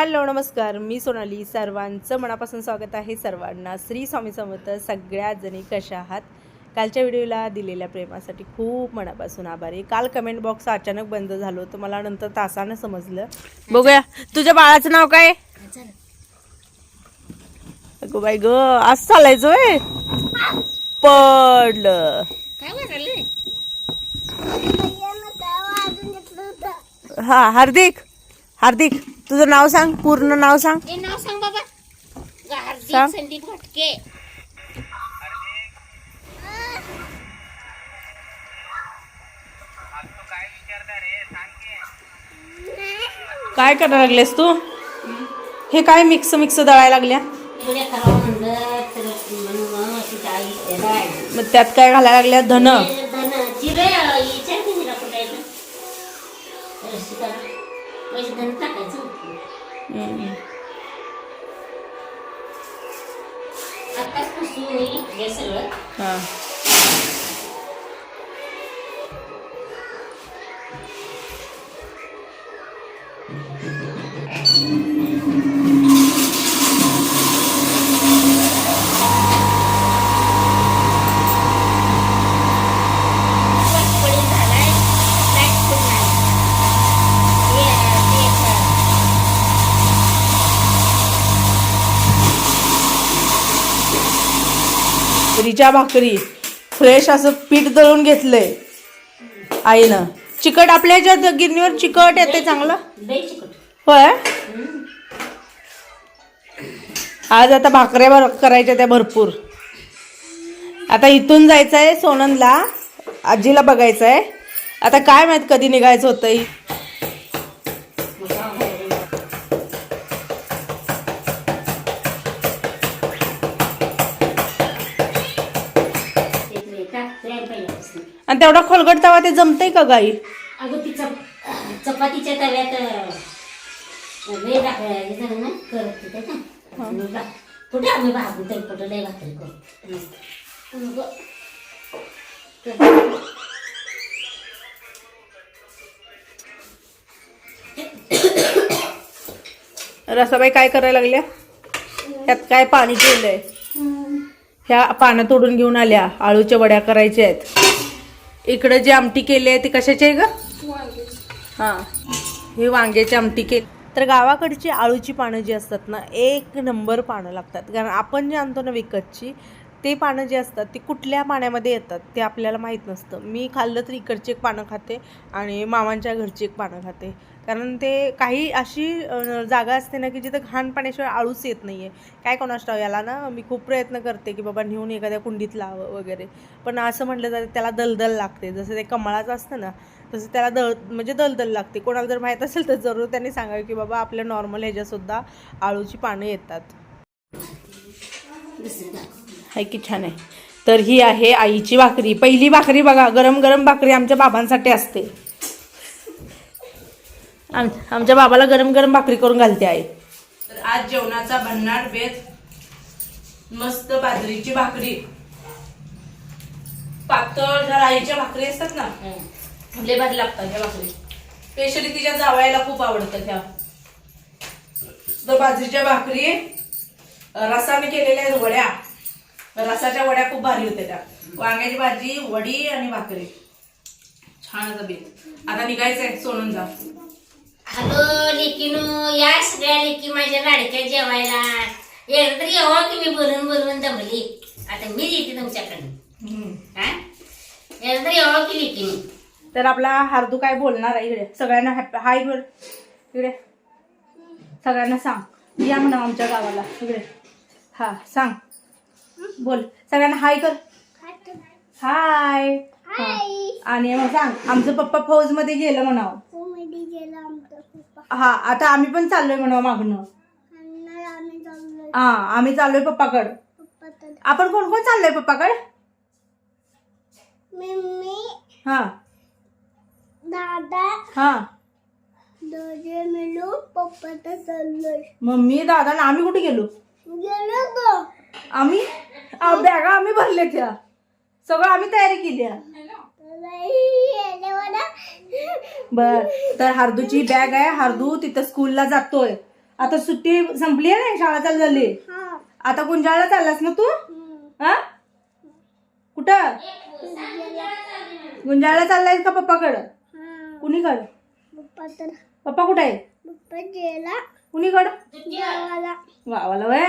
Hello नमस्कार. मी सोनाली. सर्वांचं मनापासून स्वागत आहे सर्वांना. श्री स्वामी समर्थ सगळ्या जणी कशा आहात? कालच्या व्हिडिओला दिलेल्या प्रेमासाठी खूप मनापासून आभारी काल कमेंट बॉक्स अचानक बंद झालो तर मला नंतर तासानं समजलं. बघूया. तुझ्या बाळाचं नाव काय? अगो बाई ग आज चालायचं? पडलं. हा हार्दिक. हार्दिक तुझं नाव सांग पूर्ण नाव सांग. हे नाव सांग बाबा. हार्दिक सांग. संदीप भटके काय करायला लागलेस तू? हे काय मिक्स मिक्स दळायला लागल्या? एवढ्या करावं म्हणलं तर म्हणून अशी डाळी डाळ मग त्यात काय घालायला लागल्या? धन. धन जिरे. सगळं रिच्या भाकरी फ्रेश असं पीठ दळून घेतलंय. आईनं. चिकट आपल्या ह्याच्यात गिरणीवर चिकट येते चांगलं? होय? आज आता भाकऱ्या भर करायच्या त्या भरपूर. आता इथून जायचं आहे सोनंदला आजीला बघायचं आहे आता काय माहीत कधी निघायचं होतं आणि तेवढा खोलगट तवा ते जमतंय का गाई? अगं ती चप चपातीच्या तव्यात अं, वेळ टाकलं हे झालं ना करत होते का मग बा- कुठे आम्ही भागू तरी कुठं लय भाकरी करू मग रसाबाई काय करायला लागल्या? त्यात काय पाणी केलंय ह्या पानं तोडून घेऊन आल्या. आळूच्या वड्या करायच्या आहेत. इकडे जी आमटी केली आहे ती कशाची आहे ग? हा. हे वांग्याची आमटी केली. तर गावाकडची आळूची पानं जी असतात ना एक नंबर पानं लागतात. कारण आपण जे आणतो ना विकतची ते पानं जे असतात ती कुठल्या पाण्यामध्ये येतात ते आपल्याला माहीत नसतं. मी खाल्लं तर इकडची एक पानं खाते आणि मामांच्या घरची एक पानं खाते. कारण ते काही अशी जागा असते ना की जिथं घाण पाण्याशिवाय आळूच येत नाही आहे काय कोणास याला ना मी खूप प्रयत्न करते की बाबा नेऊन एखाद्या कुंडीत लावं वगैरे. पण असं म्हटलं तर त्याला दलदल लागते. जसं ते कमळाचं असतं ना तसं त्याला दळ म्हणजे दलदल लागते. कोणाला जर माहीत असेल तर जरूर त्यांनी सांगावे की बाबा आपल्या नॉर्मल ह्याच्यासुद्धा आळूची पानं येतात. आहे हाय की छान आहे. तर ही आहे आईची भाकरी. पहिली भाकरी बघा गरम गरम भाकरी आमच्या बाबांसाठी असते. आम आमच्या बाबाला गरम गरम भाकरी करून घालते आई. तर आज जेवणाचा भन्नाट बेत मस्त बाजरीची भाकरी. पातळ ज्या आईच्या भाकरी असतात ना. लय भारी लागतात ह्या भाकरी. स्पेशली तिच्या जावयाला खूप आवडतात ह्या. तर बाजरीच्या भाकरी रसाने केलेल्या आहेत वड्या. रसाच्या वड्या खूप भारी होत्या त्या. वांग्याची भाजी वडी आणि भाकरी. छान असं बेत. आता निघायचंय सोनून हॅलो लेकीनो या सगळ्या लेकी माझ्या लाडक्या जेवायला. एकदा यावं की मी बोलून बोलून दमली. आता मी येते तुमच्याकडे हा? एकदा तरी यावं की लेकीनो. तर आपला हार्दू काय बोलणार आहे इकडे? सगळ्यांना हॅप हाय बोल. इकडे. सगळ्यांना सांग. या म्हणा आमच्या गावाला. इकडे. हा सांग. बोल. सगळ्यांना हाय कर. हाय. हा. आणि मग सांग आमचं पप्पा फौजमध्ये गेलं म्हणावं हा आता आम्ही पण चाललोय म्हणावं मागणं. हा आम्ही चाललोय पप्पाकड. आपण कोण कोण चाललोय पप्पाकड? हा. दादा हा. दोघे मिळून पप्पाचा चाललोय. मम्मी दादा आणि आम्ही कुठे गेलो? गेलो गो. आम्ही? आ, बॅगा आम्ही भरल्या त्या. सगळं आम्ही तयारी केली. बर तर हार्दूची बॅग आहे. हार्दू तिथं स्कूलला जातोय. आता सुट्टी संपली आहे ना? शाळा चालू झाली. हा आता गुंजाळला चाललास ना तू. हा? कुठं? गुंजाळला चाललायस का पप्पाकडं? हा कुणीकडं? पप्पा कुठे आहे? कुणीकडं? गावाला वय.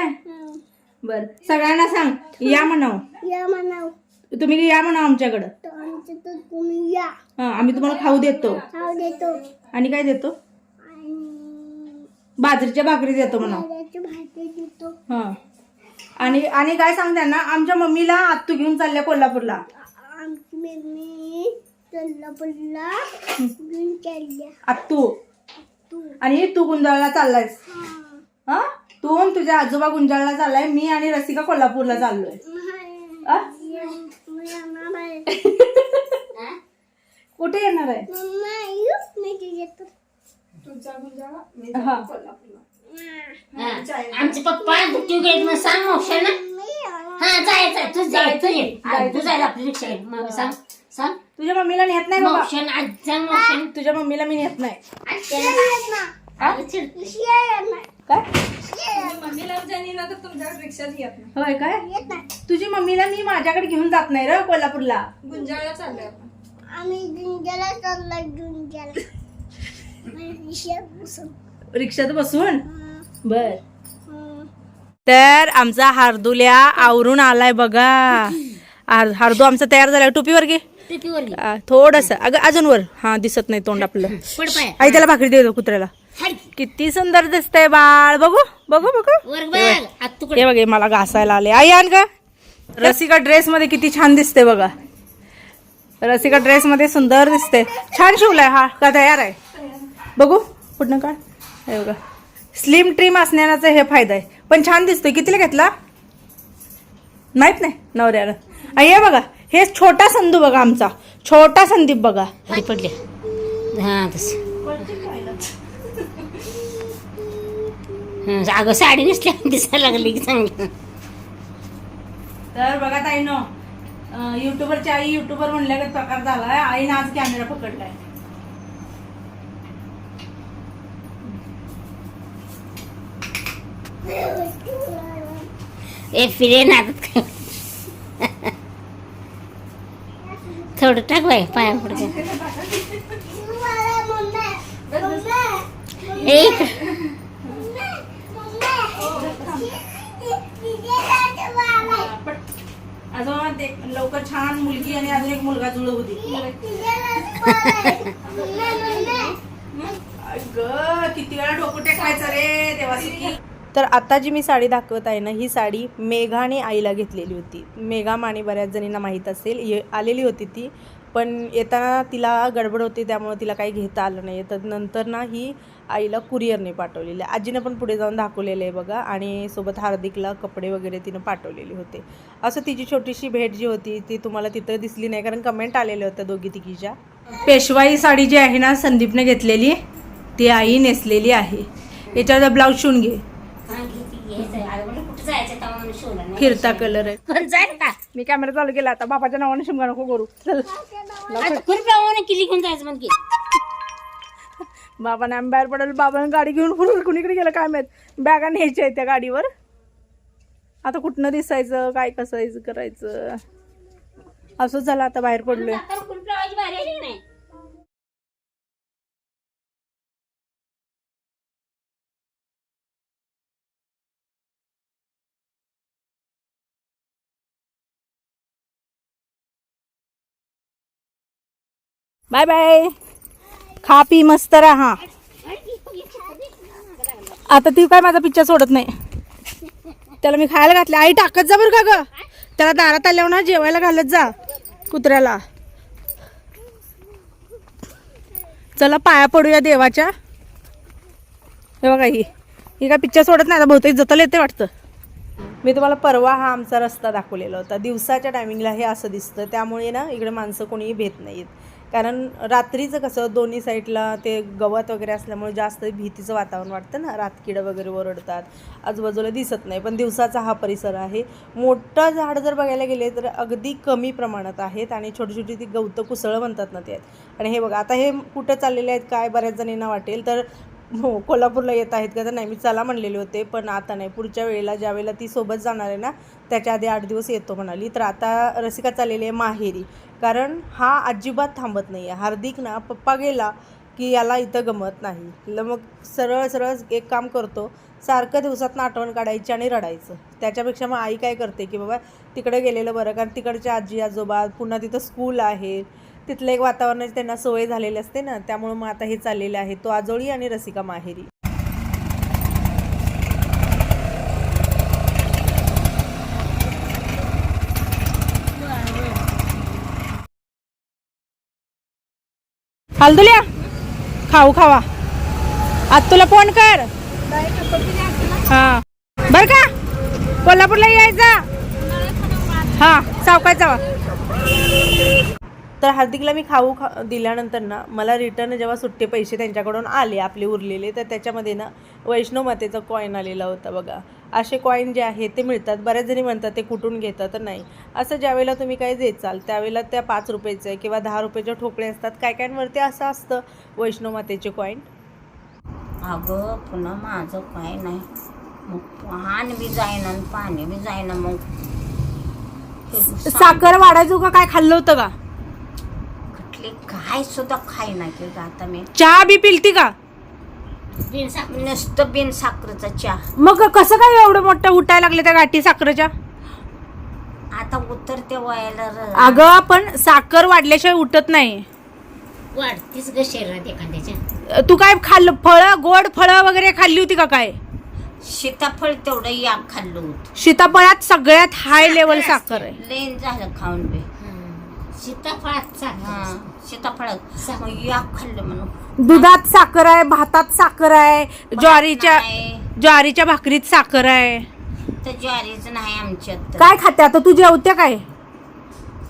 बर सगळ्यांना सांग. या म्हणाव. या म्हणाव. तुम्ही या म्हणाव आमच्याकडं. तर आमच्या तर तुम्ही या. हा आम्ही तुम्हाला खाऊ देतो. खाऊ देतो. आणि काय देतो? आणि बाजरीच्या भाकरी देतो भाजी हा. आणि आणि काय सांग त्यांना? आमच्या मम्मीला आत्तू घेऊन चालल्या कोल्हापूरला. आ- आमची मम्मी कोल्हापूरला घेऊन चालल्या. आत्तू. तू आणि तू गुंजाळला चाललायस. हा. हा? तू आणि तुझ्या आजोबा गुंजाळला चाललाय. मी आणि रसिका कोल्हापूरला चाललोय. आ? या- मी येणार आहे. हा? कुठे येणार आहे? मम्मा मी हा. आमचे पप्पा दुट्टी गेले मग सांग मोक्षाला हा जायचं तू जायचं ये. हा, तू जायला आपली रिक्षा घे. मग सांग सांग. तुझ्या मम्मीला नेत नाही बाबा. मोक्षण आज सांग मोक्षण तुझ्या मम्मीला मी नेत नाही. काय? होय काय? तुझी मम्मीला मी माझ्याकडे घेऊन जात नाही र कोल्हापूरला. आम्ही गुंजाला गुंजाला रिक्षात बसून. रिक्षात बसून? बर. तर आमचा हार्दुल्या आवरून आलाय बघा. हार- हार्दू आमचा तयार झालाय. टोपीवर घे. थोडस. अगं अजून वर. हा दिसत नाही तोंड आपलं. आई त्याला भाकरी देतो कुत्र्याला. किती सुंदर दिसतंय बाळ. बघू बघू बघू. हे बघे. मला घासायला आले आई आण का रसिका ड्रेस मध्ये किती छान दिसते बघा. रसिका ड्रेस मध्ये सुंदर दिसते. छान शिवलाय हा का तयार आहे? बघू कुठनं काढ हे बघा. स्लिम ट्रिम असण्याचा हे फायदा आहे. पण छान दिसतोय. कितीला घेतला? माहीत नाही नवऱ्याला हे बघा हे छोटा संधू बघा आमचा. छोटा संदीप बघा. पडले. हा तस. अगं साडी नेसल्या दिसायला लागली की चांगली. तर बघा ताई नो. युट्यूबरची आई युट्यूबर म्हणल्या प्रकार झालाय. आईनं आज कॅमेरा पकडलाय. ए फिरे नादत काय थोडं टाक बाय पाया ए मम्मा, मम्मा. तिथे जायचं बाबा. अजून ते लवकर छान मुलगी आणि अजून एक मुलगा जुळ होती. ग किती वेळा डोकं खायचं रे तेव्हा तर आता जी मी साडी दाखवत आहे ना ही साडी मेघाने आईला घेतलेली होती. मेघा माने बऱ्याच जणींना माहीत असेल ये आलेली होती ती पण येताना तिला गडबड होती त्यामुळे तिला काही घेता आलं नाही तर नंतर ना ही आईला कुरिअरने पाठवलेली. आजीनं पण पुढे जाऊन दाखवलेलं आहे बघा. आणि सोबत हार्दिकला कपडे वगैरे तिनं पाठवलेले होते. असं तिची छोटीशी भेट जी होती ती तुम्हाला तिथं दिसली नाही कारण कमेंट आलेल्या होत्या दोघी तिघीच्या. पेशवाई साडी जी आहे ना संदीपने घेतलेली ती आई नेसलेली आहे. याच्यावर ब्लाऊज शिवून घे. फिरता कलर आहे. मी कॅमेरा चालू केला आता. बापाच्या नावाने शिमगा नको करू. चल. जायचं म्हणजे बाबाने आम्ही बाहेर पडेल बाबाने गाडी घेऊन फुल कुणीकडे गेलं काय माहीत. बॅगा न्यायच्या आहेत त्या गाडीवर. आता कुठनं दिसायचं काय कसायचं करायचं? असंच झालं आता बाहेर पडलोय. Bye bye. खा पी मस्त राहा. आता ती काय माझा पिच्चा सोडत नाही. त्याला मी खायला घातले आई टाकत जा बरं का ग. त्याला दारात आल्यावर ना जेवायला घालत जा कुत्र्याला. चला पाया पडूया देवाच्या. हे बघा ही. ही काय पिक्चर सोडत नाही आता बहुतेक जतल येते वाटतं. मी तुम्हाला परवा हा आमचा रस्ता दाखवलेला होता. दिवसाच्या टायमिंगला हे असं दिसतं. त्यामुळे ना इकडे माणसं कोणीही भेट नाहीत कारण रात्रीचं कसं दोन्ही साईडला ते गवत वगैरे असल्यामुळे जास्त भीतीचं वातावरण वाटतं ना. रातकिडं वगैरे ओरडतात आजूबाजूला दिसत नाही. पण दिवसाचा हा परिसर आहे. मोठं झाड जर बघायला गेले तर अगदी कमी प्रमाणात आहेत आणि छोटी छोटी ती गवतं कुसळं म्हणतात ना ते. आहेत आणि हे बघा आता हे कुठं चाललेले आहेत काय बऱ्याच जणींना वाटेल तर हो कोल्हापूरला येत आहेत का तर नाही मी चला म्हणलेले होते. पण आता नाही. पुढच्या वेळेला ज्या वेळेला ती सोबत जाणार आहे ना त्याच्या आधी आठ दिवस येतो म्हणाली. तर आता रसिका चाललेली आहे माहेरी. कारण हा अजिबात थांबत नाही आहे हार्दिक ना पप्पा गेला की याला इथं गमत नाही. ल मग सरळ सरळ एक काम करतो सारखं दिवसात आठवण काढायची आणि रडायचं. त्याच्यापेक्षा मग आई काय करते की बाबा तिकडे गेलेलं बरं कारण तिकडच्या आजी आजोबा पुन्हा तिथं स्कूल आहे. तिथलं एक वातावरणाची त्यांना सवय झालेली असते ना त्यामुळं मग आता हे चाललेलं आहे. तो आजोळी आणि रसिका माहेरी. हलदुल्या खाऊ खावा. आज तुला फोन कर. हा. बर का? कोल्हापूरला यायचा? हा सावकाय जावा. तर हार्दिकला मी खाऊ खा दिल्यानंतर ना मला रिटर्न जेव्हा सुट्टे पैसे त्यांच्याकडून आले आपले उरलेले तर त्याच्यामध्ये ना वैष्णव मातेचा कॉईन आलेला होता बघा. असे कॉईन जे आहे ते मिळतात. बऱ्याच जणी म्हणतात ते कुठून घेतात? तर नाही. असं ज्यावेळेला तुम्ही काही देचाल त्यावेळेला त्या पाच रुपयाचे किंवा दहा रुपयाचे ठोकळे असतात. काय कायांवरती असं असतं वैष्णव मातेचे कॉईन अगं पुन्हा माझं काय नाही. मग पान बी जाईना पाणी बी जाईना मग. साखर वाढायचो का? काय खाल्लं होतं का? कुठले काय सुद्धा खाय ना की आता मी चहा बी पिलती का? नुसतं बिन साखरेचा चहा. मग कसं काय एवढं मोठं उठायला लागले त्या गाठी साखरेच्या? आता उतरते वयाला र- अगं पण साखर वाढल्याशिवाय उठत नाही. वाढतीच ग शरीरात एखाद्याच्या. तू काय खाल्लं फळं गोड फळं वगैरे खाल्ली होती का काय? सीताफळ तेवढं या खाल्लं होत. सीताफळात सगळ्यात हाय लेवल साखर आहे. लेन झालं खाऊन बी. सीताफळात हा. सीताफळ मग या खाल्लं म्हणून. दुधात साखर आहे भातात साखर आहे ज्वारीच्या नाही, ज्वारीच्या भाकरीत साखर आहे. तर ज्वारीच नाही आमच्यात तर. काय खाते आता? तू जेवते काय?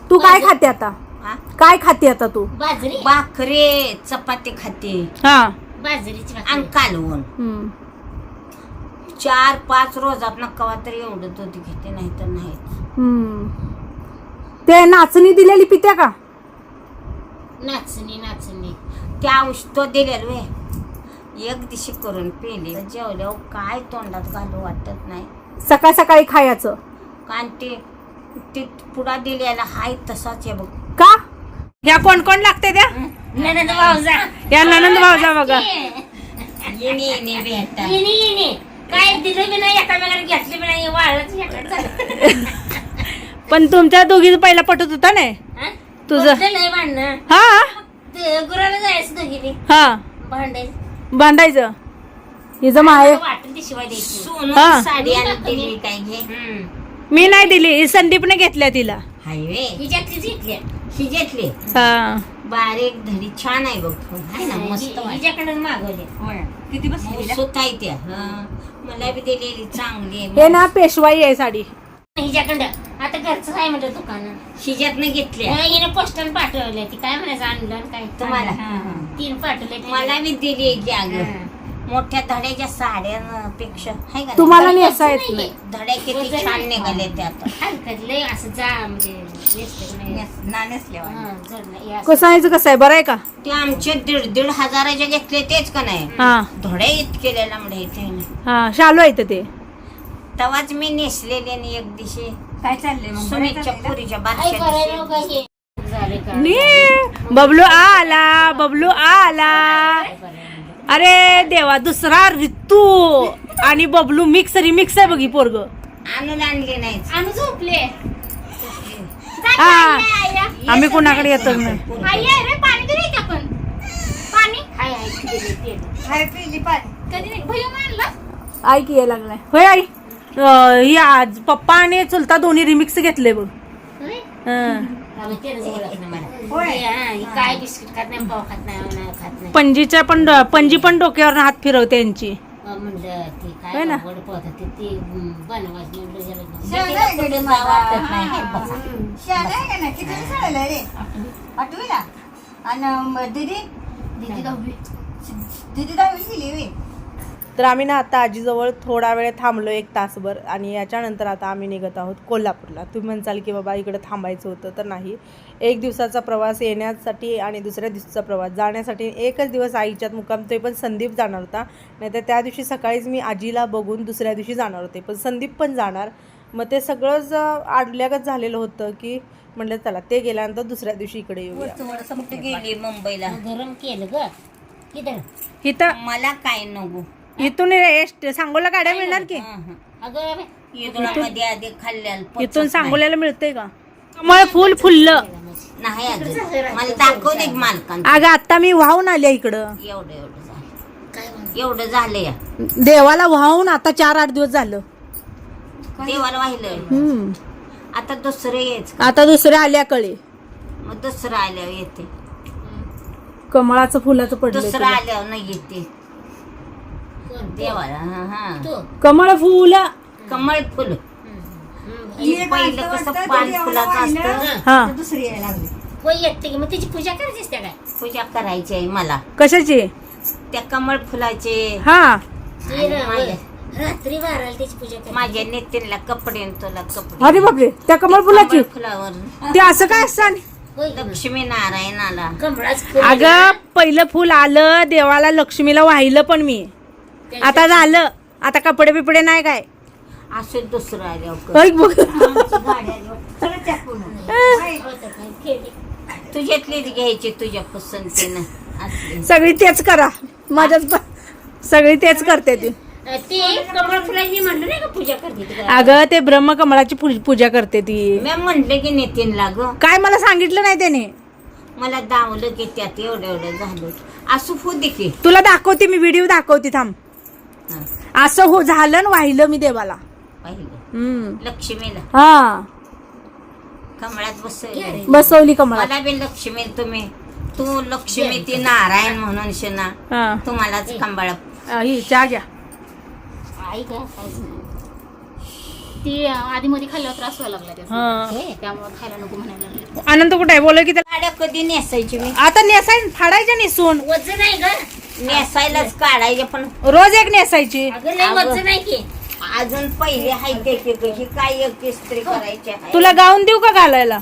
तू काय खाते आता? हा? काय खाते आता तू? बाजरी. भाकरी चपाती खाते. हा. बाजरीची आणि भाकरी. कालवण. हम्म. चार पाच रोजात ना कवा तरी एवढं दूध घेते नाही तर नाही हम्म. ते नाचणी दिलेली पित्या का? नाचणी नाचणी. त्या औषध दिलेलं वे. एक दिवशी करून पेले जेवल्यावर काय तोंडात घालू वाटत नाही. सकाळ सकाळी खायचं. कारण ते ते पुडा दिलेला हाय तसाच आहे बघ. का? ह्या कोण कोण लागते त्या? ननंद भाऊजा. या ननंद भाऊजा बघा. येणे येणे भेटा येणे येणे. काय दिलं बी नाही एकामेकाला घेतलं बी नाही झालं. पण तुमच्या दोघी पहिला पटत होता ना. हा? तुझं? भांडणं. हा? ते गुराला जायचं दोघीने. हा. भांडायचं. बांधायचं हिचं माय वाटेल ती शिवाय द्यायची. सोनू. साडी आणि दिली काय घे. हम्म. मी नाही दिली ही संदीपने घेतल्या तिला. हायवे. हा बारीक धडी छान आहे बघ. हाय ना मस्त वाटते. हिच्याकडून मागवले. मस्त आहे त्या हा. मला बी दिलेली चांगली हे आहे ना पेशवाई आहे साडी. हिच्याकडं. आता घरचं आहे म्हणलं दुकान. शिजतनं घेतल्या. हिने पोस्टल पाठवले ती. काय म्हणायचं आणलं आणि काय? तुम्हाला? तीन पाठवले मला बी दिली की हा. अगं मोठ्या धड्याच्या साड्यांपेक्षा. हाय का तुम्हाला नाही? नाही असं येत नाही. धड्या किती छान निघाले त्या आता. हलकत लय असं जा म्हणजे नेसलं नाही. हा, नाही. हे असं. कसं आहे कसं आहे बरं आहे का? ते आमचे दीड दीड हजाराचे घेतले तेच का नाही? हा. धडे इतके लांबडे इथे. हा शालू आहे इथं ते. तवाच मी नेसलेले आणि एक दिवशी काय चाललंय मग? पुरीच्या बबलू आला बबलू आला. अरे देवा दुसरा ऋतू आणि बबलू मिक्स रिमिक्स आहे बघी पोरग. आणून आणले नाही. आम्ही झोपले. हा. आम्ही कुणाकडे येतो नाही आई आहे रे पाणी तरी येते आपण पाणी? हाय हाय दिले, दिले. हाय पिली पाणी. कधी नाही? भैया म्हणलं आई की यायला लागलाय. होय आई? ही आज पप्पा आणि चुलता दोन्ही रिमिक्स घेतले बघ. काय बिस्किट खात नाही पाव खात नाही अनार खात नाही. पणजीच्या पण पणजी पण डोक्यावर हात फिरवते यांची. म्हणलं ते काय ते हं, बनवायचं म्हणलं वाटत नाही हे आठवीला? आणि दीदी? दीदी दहावी. दीदी दहावी गेली तर आम्ही ना आता आजीजवळ थोडा वेळ थांबलो एक तासभर आणि याच्यानंतर आता आम्ही निघत आहोत कोल्हापूरला. तुम्ही म्हणसाल की बाबा इकडे थांबायचं होतं तर नाही. एक दिवसाचा प्रवास येण्यासाठी आणि दुसऱ्या दिवसाचा प्रवास जाण्यासाठी एकच दिवस आईच्यात मुक्काम ते पण संदीप जाणार होता. नाही तर त्या दिवशी सकाळीच मी आजीला बघून दुसऱ्या दिवशी जाणार होते. पण संदीप पण जाणार. मग ते सगळंच आडल्यागत झालेलं होतं की म्हटलं चला ते गेल्यानंतर दुसऱ्या दिवशी इकडे गेली मुंबईला? गरम केलं ग. किती इथं. मला काय नको. इथून एस्ट सांगोला गाड्या मिळणार की? अगं आधी खाल्ल्याला इथून. सांगोल्याला मिळतंय का? कमळ फुल फुललं. नाही अजून. मला मालकांना अगं आता मी वाहून आले इकडं. एवढं एवढं झालं. एवढं देवाला वाहून आता चार आठ दिवस झालं. देवाला वाहिलं हम्म. आता दुसरं यायच. आता दुसऱ्या आल्या कळे. मग दुसरं आल्यावर येते. कमळाचं फुलाचं दुसरं पडलं आल्यावर नाही येते. देवाला हा हा. तू कमळ फुल. कमळ फुल. पहिलं कसं पान फुलाचं असतं? हा. दुसरी यायला लागली. होय येते की मग तिची पूजा काय? पूजा करायची आहे मला. कशाची? त्या कमळ फुलाचे. हा. ती र- माझ्या रात्री त्याची पूजा करायची. माझ्या नेत्याला कपडे आणि तुला कपडे. अरे बापरे त्या कमळ फुलाची. कमळ फुलावर ते असं काय असतं होय. लक्ष्मी नारायणाला. कमळाच फुल अगं पहिलं फुल आलं देवाला लक्ष्मीला वाहिलं पण मी. आता झालं. आता कपडे बिपडे नाही काय? असं दुसरं आल्यावर ऐक बघ तुझ्यातलीच घ्यायची तुझ्या पसंतीनं. असली. सगळी तेच करा. माझ्याच सगळी तेच करते ती? अगं ते ब्रह्मकमळाची पू- पूजा करते ती. मी म्हणले की नितीनला ग. काय मला सांगितलं नाही त्याने? मला दावलं की त्यात एवढं एवढं झालं. असं फू की. तुला दाखवते मी व्हिडिओ दाखवते थांब. असं हो झालं आणि वाहिलं मी देवाला. पाहिलं हम्म. लक्ष्मीला. हा. कमळात बसवली. बसवली कमळा मला बी लक्ष्मी तुम्ही. तू लक्ष्मी ती नारायण म्हणून शिना. हा. तुम्हालाच कंबाळ. हा, चहा घ्या. आई का ती आधी मध्ये खाल्ल्यावर त्रास व्हायला लागला त्याचा. हा. हे, त्यामुळे खायला नको म्हणायला लागले. आनंद कुठे आहे? बोल की त्याला. कधी नेसायची मी? आता नेसाय फाडायच्या नेसून. वजन नाही ग. नेसायलाच काढायचे पण. रोज एक नेसायची. अगं लय वजन नाही की. अजून पहिले हाय की कशी काय एक इस्त्री करायची आहे. तुला गाऊन देऊ का घालायला?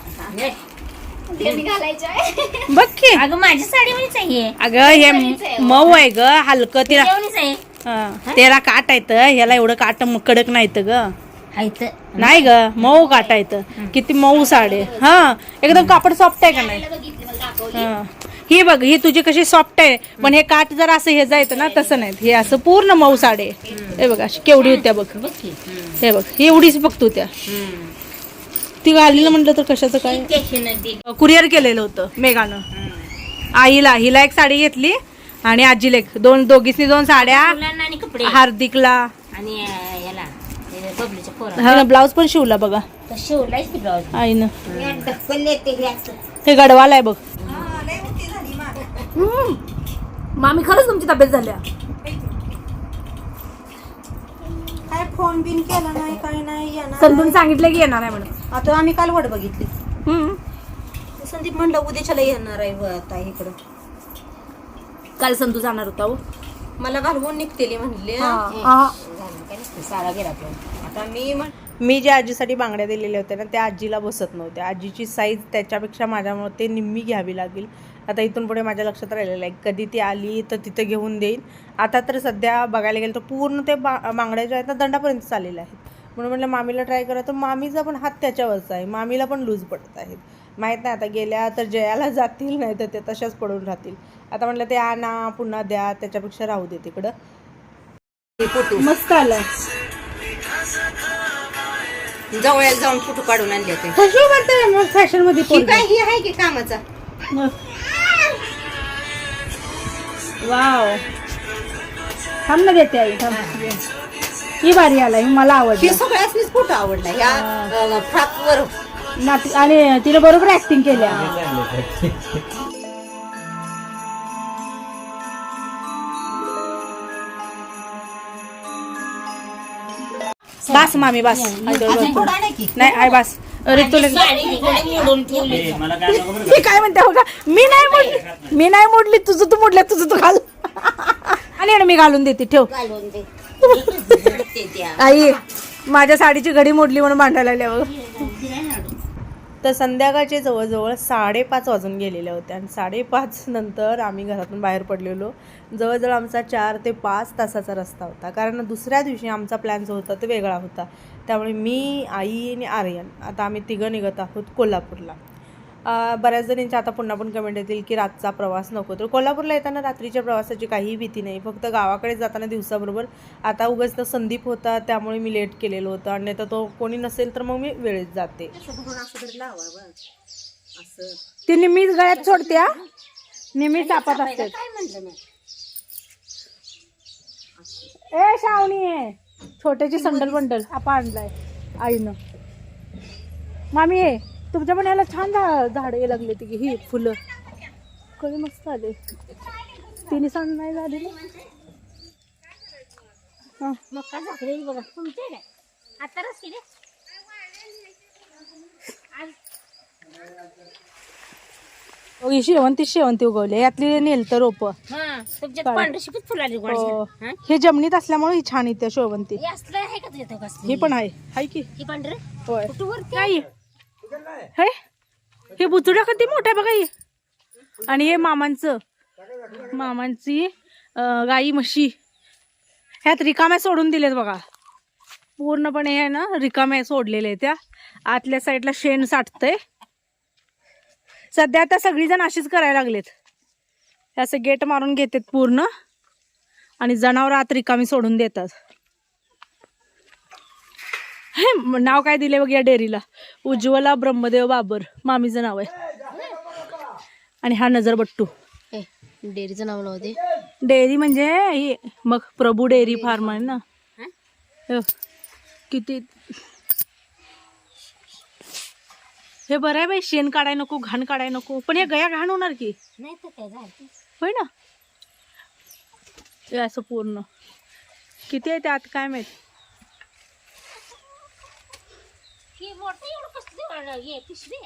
घालायचं आहे बघ की. अगं माझी साडी म्हणच आहे अगं हे मऊ आहे ग. हलकं तिला. जेवणीच आहे? हा, तेरा काट आहेत ह्याला एवढं काट म- कडक नाहीत ग. हायत नाही ग मऊ काट आहेत किती मऊ साडे हा एकदम कापड सॉफ्ट आहे का नाही? हा. बघ ही तुझी कशी सॉफ्ट आहे. पण हे काट जर असं हे जायचं ना तसं नाही. हे असं पूर्ण मऊ साडे हे बघ अशी केवढी होत्या बघ. हे. बघ ही एवढीच बघतो त्या. ती घालीला म्हटलं तर कशाचं काय? कुरिअर केलेलं होतं मेघानं. आईला हिला एक साडी घेतली आणि आजीला एक. दोन दोघीसनी दोन साड्या हार्दिकला. आणि हा. ब्लाऊज पण शिवला बघा. शिवलायच की ब्लाऊज. आईनं या ढकलले ते ह्याचं. हे गडवालाय बघ. मामी खरंच तुमची तब्येत झाल्या. काय फोन बिन केला नाही काही नाही येणार संतून सांगितलं की येणार आहे म्हणून. आता आम्ही काल वाट बघितली. हम्म. संदीप म्हणलं उद्याच्याला येणार आहे व आता इकडं. काल संतू जाणार होता हो. मला घालवून निघतेली म्हणले. हा. सारा गेला आता मी मी ज्या आजीसाठी बांगड्या दिलेल्या होत्या ना त्या आजीला बसत नव्हत्या. आजीची साईज त्याच्यापेक्षा माझ्यामुळे ते निम्मी घ्यावी लागेल. आता इथून पुढे माझ्या लक्षात राहिलेलं आहे कधी ती आली तर तिथं घेऊन देईन. आता तर सध्या बघायला गेलं तर पूर्ण ते बा बांगड्या ज्या आहेत ना दंडापर्यंत चाललेल्या आहेत. म्हणून म्हटलं मामीला ट्राय करा. तर मामीचा पण हात त्याच्यावरचा आहे. मामीला पण लूज पडत आहेत. माहीत नाही आता गेल्या तर जयाला जातील नाही तर ते तशाच पडून राहतील. आता म्हटलं ते आणा पुन्हा द्या त्याच्यापेक्षा राहू दे तिकडं. मस्त आलं जवळ जाऊन फोटो काढून आणले ते. कशी म्हणते फॅशनमध्ये ही काय ही आहे की कामाचा? वाव. थांब ना देते आई थांब. ही भारी आला ही मला ही आवडली सगळ्यासनीच फोटो आवडला ह्या फ्रॉक वर नाती आणि तिने बरोबर ऍक्टिंग केल्या. बस मामी बस. नाही की नाही आय बस. अरे तुला मी काय म्हणते बघा मी नाही मोडली. मी नाही मोडली. तुझं तू मोडलं तुझं तू घाल. आणि मी घालून देते ठेव. आई माझ्या साडीची घडी मोडली म्हणून भांडायला लागल्यावर तर संध्याकाळचे जवळजवळ साडेपाच वाजून गेलेले होते आणि साडेपाच नंतर आम्ही घरातून बाहेर पडलेलो. जवळजवळ आमचा चार ते पाच तासाचा रस्ता होता. कारण दुसऱ्या दिवशी आमचा प्लॅन जो होता तो वेगळा होता. त्यामुळे मी आई आणि आर्यन आता आम्ही तिघं निघत आहोत कोल्हापूरला. बऱ्याच जणींच्या आता पुन्हा पण कमेंट येतील की रातचा प्रवास नको. तर कोल्हापूरला येताना रात्रीच्या प्रवासाची काहीही भीती नाही. फक्त गावाकडे जाताना दिवसाबरोबर आता उगाच तर संदीप होता त्यामुळे मी लेट केलेलं होतं. आणि तर तो कोणी नसेल तर मग मी वेळेत जाते. ती नेहमीच गळ्यात सोडते हा? निम्मी चापात असते. ए शावणी आहे छोट्याची संडल बंडल आपा आणलाय. आईनं. मामी आहे तुमच्या पण याला छान झाड झाडे लागले ती ही फुलं. कधी मस्त आले. तिने सण नाही झाले ना. हा. मक्का झाकलेली बघा. तुमचे काय? आता रस केले हो, ही शेवंती शेवंती उगवली. यातली नेलतं रोप. हा फुलाली हो. हा? हे जमिनीत असल्यामुळे ही छान येते शेवंती. हे ही पण आहे. हाय की. ही पांढर? होय. काय हे हे बुचुड्या कधी मोठ्या बघा हे. आणि हे मामांचं. मामांची गाई म्हशी. ह्यात रिकाम्या सोडून दिलेत बघा. पूर्णपणे हे ना रिकाम्या सोडलेल्या त्या. आतल्या साईडला शेण साठतंय. सध्या आता सगळीजण अशीच करायला लागलेत. असं गेट मारून घेतात पूर्ण. आणि जनावर आत रिकामी सोडून देतात. हे नाव काय दिले बघ या डेअरीला? उज्ज्वला ब्रह्मदेव बाबर. मामीचं नाव आहे. आणि हा नजरबट्टू डेअरीचं नाव लावते डेअरी म्हणजे ही मग प्रभू डेअरी फार्म आहे ना. किती हे बरं आहे बाई शेण काढाय नको घाण काढाय नको. पण हे गया घाण होणार की? नाही तर काय झालं होय ना? हे असं पूर्ण. किती आहे त्यात काय माहीत? ही मोठं एवढं कसली हे पिशवी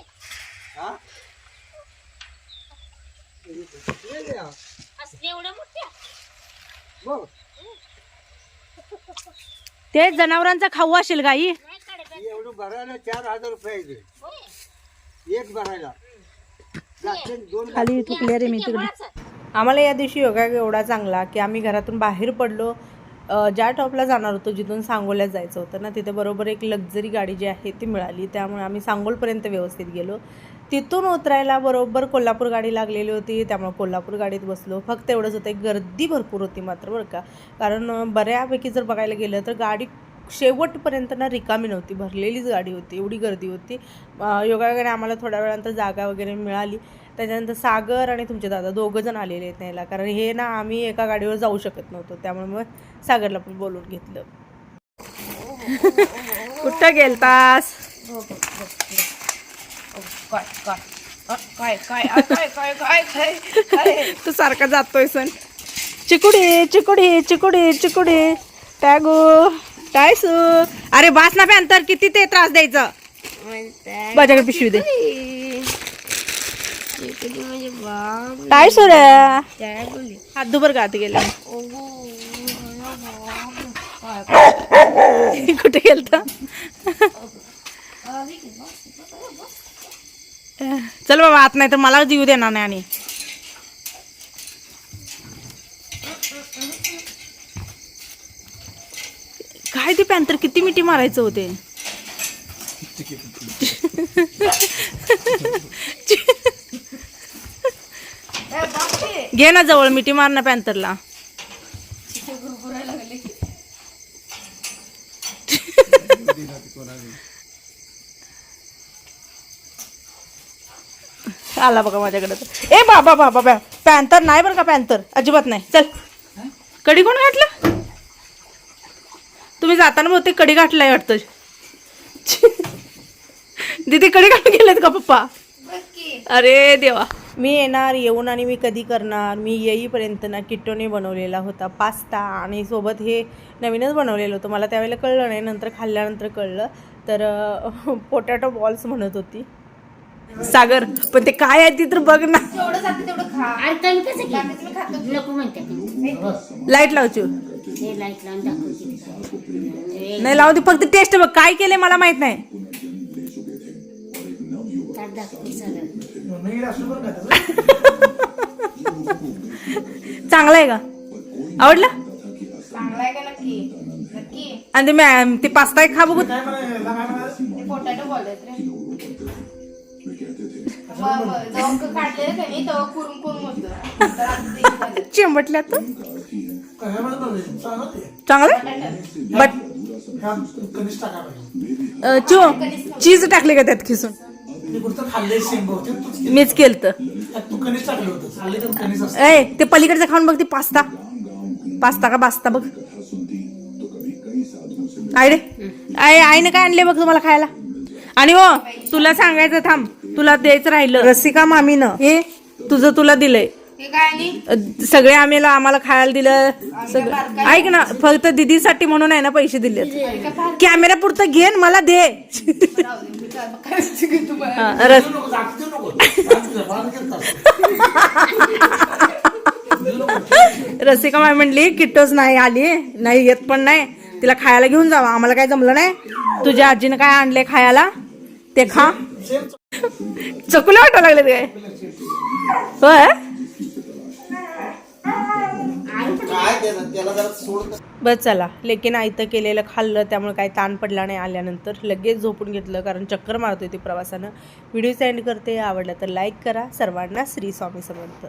असली एवढ्या मोठ्या? ते जनावरांचा खाऊ असेल गाई? नाही काढत एवढं भरायला चार हजार रुपये आहे ते. एक भरायला. दोन खाली थुकल्या रे मी तिकडे. आम्हाला या दिवशी योगा एवढा चांगला की आम्ही घरातून बाहेर पडलो ज्या टॉपला जाणार होतो जिथून सांगोल्यात जायचं होतं ना तिथे बरोबर एक लक्झरी गाडी जी आहे ती मिळाली. त्यामुळे आम्ही सांगोलपर्यंत व्यवस्थित गेलो. तिथून उतरायला बरोबर कोल्हापूर गाडी लागलेली होती त्यामुळे कोल्हापूर गाडीत बसलो. फक्त एवढंच होतं एक गर्दी भरपूर होती मात्र बरं का. कारण बऱ्यापैकी जर बघायला गेलं तर गाडी शेवटपर्यंत ना रिकामी नव्हती भरलेलीच गाडी होती एवढी गर्दी होती. अ, योगायोगाने आम्हाला थोड्या वेळानंतर जागा वगैरे मिळाली. त्याच्यानंतर सागर आणि तुमचे दादा दोघं जण आलेले आहेत न्यायला. कारण हे ना आम्ही एका गाडीवर जाऊ शकत नव्हतो. त्यामुळे मग सागरला पण बोलून घेतलं. कुठं गेलतास? तू सारखा जातोय सण. चिकुडी चिकुडी चिकुडी चिकुडी. टॅगो टायसू. अरे बास ना अंतर किती ते त्रास द्यायचं? माझ्याकडे पिशवी दे. काय सोड हात दुबर गात गेला. कुठे गेलता? चल बाबा आत नाही तर मला जीव देणार नाही आणि. काय ते पॅन्तर किती मिठी मारायचं होते? घे ना जवळ मिठी मार ना पॅन्थरला. आला बघा माझ्याकडे तर. ए बाबा बाबा बा पॅन्थर नाही बरं का पॅन्थर? अजिबात नाही. चल. कडी कोण घातलं? तुम्ही जाताना बहुतेक कडी घातलाय वाटतं. दीदी कडी घालून गेलेत का पप्पा? अरे देवा. मी येणार येऊन आणि मी कधी करणार? मी येईपर्यंत ना किट्टोने बनवलेला होता पास्ता आणि सोबत हे नवीनच बनवलेलं होतं. मला त्यावेळेला कळलं नाही नंतर खाल्ल्यानंतर कळलं. तर पोटॅटो बॉल्स म्हणत होती. सागर पण ते काय आहे ती तर बघ ना. लाइट लावची नाही लावू दे फक्त टेस्ट बघ. काय केले मला माहीत नाही. चांगला आहे का? आवडला? चांगला आहे का नक्की? नक्की. आणि ते मॅ- ते पास्ता एक खा बघू ते पोटॅटो बोलत रे. ब- ब- जेव्हा काढलेलं का नाही तेव्हा टाकले मीच केलत. ए ते पलीकडचं खाऊन बघ ते पास्ता. पास्ता का पास्ता बघ. आयडे आय आईने काय आणले बघ तुम्हाला खायला? आणि हो तुला सांगायचं थांब. तुला द्यायचं राहिलं. रसिका मामीनं. हे तुझं तुला दिलंय. सगळे आम्हाला आम्हाला खायला दिलं सगळं ऐक ना फक्त दिदीसाठी म्हणून आहे ना पैसे दिले कॅमेरा पुरतं घे न मला दे हा, रस रसिका माय म्हणली किट्टोच नाही आली नाही येत पण नाही तिला खायला घेऊन जावा आम्हाला काय जमलं नाही तुझ्या आजीनं काय आणले खायला ते खा चकुले वाटायला लागले ते काय होय बस चला. लेकिन आयतं केलेलं खाल्लं त्यामुळे काही ताण पडला नाही आल्यानंतर. लगेच झोपून घेतलं कारण चक्कर मारत होती प्रवासानं. व्हिडिओ सेंड करते आवडला तर लाईक करा. सर्वांना श्री स्वामी समर्थ.